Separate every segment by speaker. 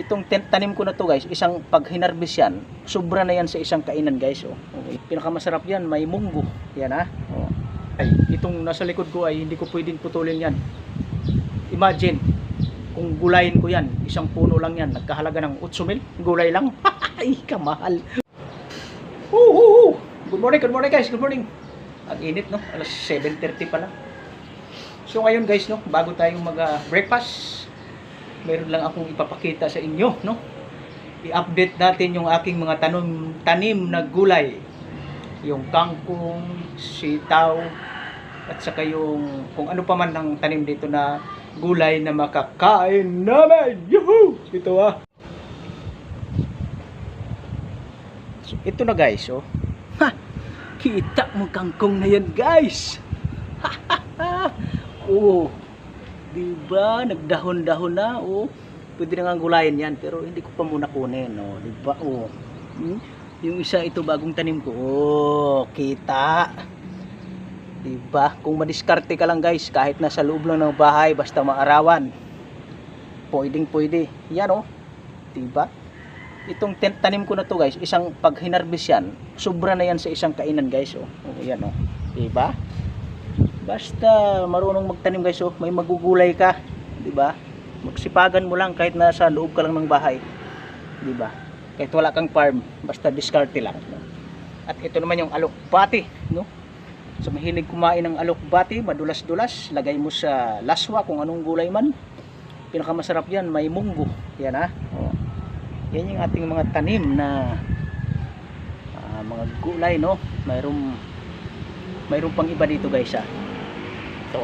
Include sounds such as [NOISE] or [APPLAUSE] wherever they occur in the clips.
Speaker 1: itong tanim ko na to guys, isang pag hinarbis yan, sobra na yan sa isang kainan guys. Oh. Okay. Pinakamasarap yan, may munggo. Yan ha. Oh. Ay, itong nasa likod ko ay hindi ko pwedeng putulin yan. Imagine, kung gulayin ko yan, isang puno lang yan, nagkahalaga ng 8 mil, gulay lang. [LAUGHS] ay, kamahal. Woo, woo, woo. Good morning, good morning guys, good morning. Ang init no, alas 7.30 pa lang. So ngayon guys no, bago tayong mag-breakfast, meron lang akong ipapakita sa inyo no. I-update natin yung aking mga tanom, tanim na gulay. Yung kangkong, sitaw, at saka yung kung ano pa man ang tanim dito na gulay na makakain namin. Yuhu! Ito ah. So, ito na guys, oh. Ha! Kita mo kangkong na yan, guys. [LAUGHS] oh. 'Di ba? Nagdahon-dahon na, oh. Pwede na nga gulayin yan, pero hindi ko pa muna kunin, oh. 'Di ba? Oh. Hmm? Yung isa ito bagong tanim ko. Oh, kita. 'Di ba? Kung madiskarte ka lang, guys, kahit nasa loob lang ng bahay basta maarawan. Pwedeng pwede. Yan, oh. 'Di ba? itong tanim ko na to guys, isang pag hinarbis yan, sobra na yan sa isang kainan guys, oh. Oh, yan oh. Diba? Basta marunong magtanim guys, oh, may magugulay ka, 'di ba? Magsipagan mo lang kahit nasa loob ka lang ng bahay. 'Di ba? Kahit wala kang farm, basta diskarte lang. At ito naman yung alokbati, no? So mahilig kumain ng alokbati, madulas-dulas, lagay mo sa laswa kung anong gulay man. Pinakamasarap yan, may munggo. Yan ha. Oh yan yung ating mga tanim na ah, mga gulay no mayroong mayroong pang iba dito guys ah ito.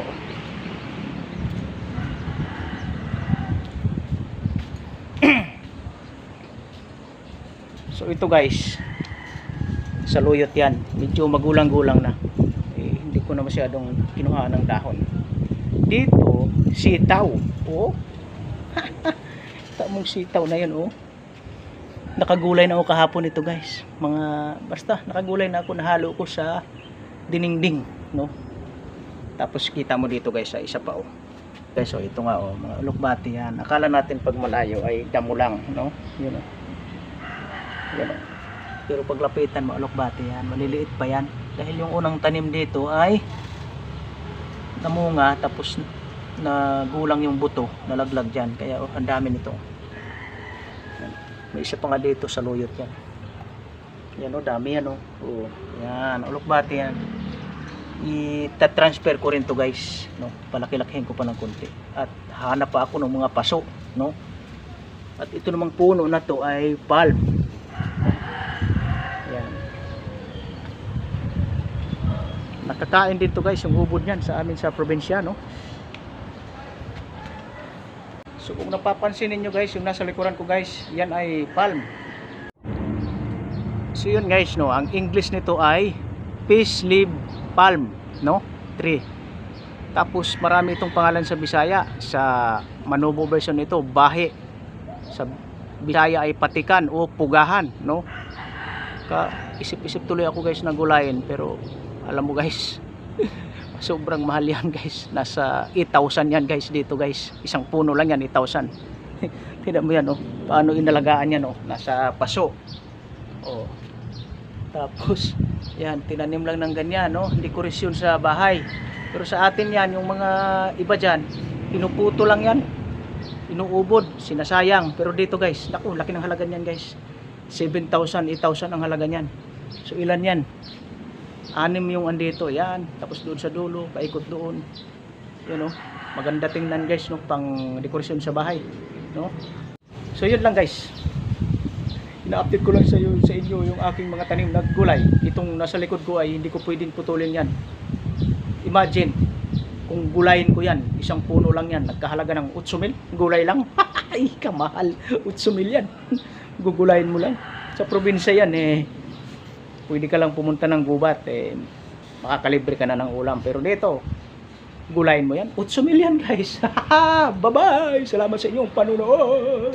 Speaker 1: So ito guys. Sa luyot yan. Medyo magulang-gulang na. Eh, hindi ko na masyadong kinuha ng dahon. Dito sitaw. Oh [LAUGHS] tamong sitaw na yan oh. Nakagulay na ako kahapon ito guys. Mga basta nakagulay na ako. Nahalo ko sa diningding no tapos kita mo dito guys sa isa pa oh. Guys oh ito nga oh mga ulokbati yan. Akala natin pag malayo ay damo lang no? Yun oh. Yun oh. Pero paglapitan mo ulokbati yan. Maliliit pa yan. Dahil yung unang tanim dito ay namunga tapos na gulang yung buto nalaglag dyan. Kaya oh, ang dami nito. May isa pa nga dito sa luyot yan. Yan o, dami yan o. Oo. Yan, ulokbati yan. I-transfer ko rin to guys. No? Palaki-lakihin ko pa ng konti. At hanap pa ako ng mga paso. No? At ito namang puno na to ay palm. Yan. Nakakain din to guys yung ubod niyan sa amin sa probinsya. No? So kung napapansin ninyo guys, yung nasa likuran ko guys, yan ay palm. So yun guys, no, ang English nito ay peace leaf palm, no? Tree. Tapos marami itong pangalan sa Bisaya, sa Manobo version nito, bahe. Sa Bisaya ay patikan o pugahan, no? Ka isip-isip tuloy ako guys na gulayin, pero alam mo guys, [LAUGHS] sobrang mahal yan guys nasa 8,000 yan guys dito guys isang puno lang yan 8,000 [LAUGHS] tignan mo yan oh paano inalagaan yan oh nasa paso oh tapos yan tinanim lang ng ganyan no? Hindi koresyon sa bahay. Pero sa atin yan yung mga iba dyan pinuputo lang yan. Inuubod sinasayang. Pero dito guys naku laki ng halaga niyan guys. 7,000 8,000 ang halaga niyan. So ilan yan? Anim yung andito yan. Tapos doon sa dulo paikot doon. Yun oh maganda tingnan guys no? Pang dekorasyon sa bahay no? So yun lang guys ina-update ko lang sa, iyo, sa inyo yung aking mga tanim na gulay. Itong nasa likod ko ay hindi ko pwedeng putulin yan. Imagine kung gulayin ko yan isang puno lang yan nagkahalaga ng 8 mil gulay lang. [LAUGHS] Ay kamahal 8 mil yan. [LAUGHS] Gugulayin mo lang. Sa probinsya yan eh pwede ka lang pumunta ng gubat eh makakalibre ka na ng ulam. Pero dito gulayin mo yan. 8 mil yan guys. [LAUGHS] Bye bye salamat sa inyong panunood